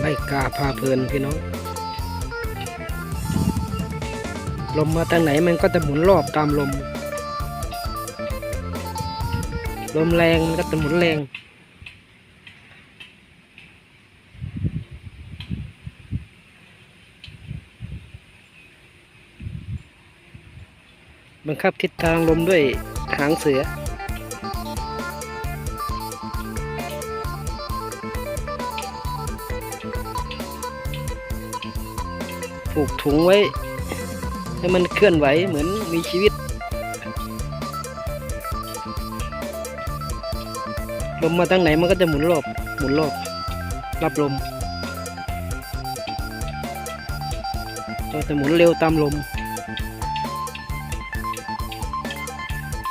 ไล่กาพาเพลินพี่น้อง ลมมาทางไหนมันก็จะหมุนรอบตามลม ลมแรงมันก็จะหมุนแรง บังคับทิศทางลมด้วยหางเสือ ผูกถุงไว้ ให้มันเคลื่อนไหวเหมือนมีชีวิต ลมมาทางไหนมันก็จะหมุนรอบ หมุนรอบ รับลมก็จะหมุนเร็วตามลม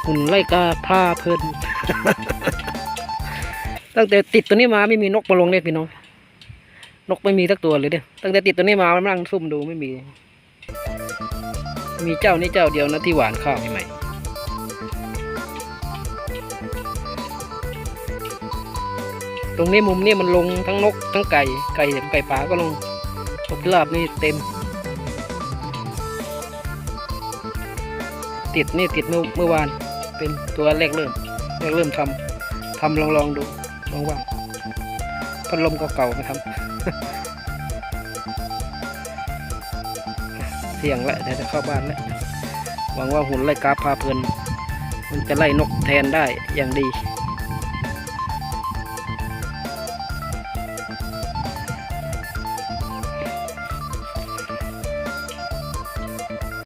หุ่นไล่กาพาเพลิน ตั้งแต่ติดตัวนี้มาไม่มีนกมาลงเลยพี่น้อง นกไม่มีสักตัวเลยเนี่ยตั้งแต่ติดตัวนี้มามันนั่งซุ่มดูไม่มี มีเจ้านี้เจ้าเดียวนะที่หวานข้าวใหม่ๆตรงนี้มุมนี้มันลงทั้งนกทั้งไก่ไก่ไก่ป่าก็ลงนกพิราบนี่เต็ม ติดนี่ติดเมื่อเมื่อวาน เป็นตัวแรกเริ่มแรกเริ่มทำทำลองลองดูลองว่างพัดลมเก่าๆมาทำเที่ยงแล้วเดี๋ยวจะเข้าบ้านแล้วหวังว่าหุ่นไล่กาพาเพลิน มันจะไล่นกแทนได้อย่างดี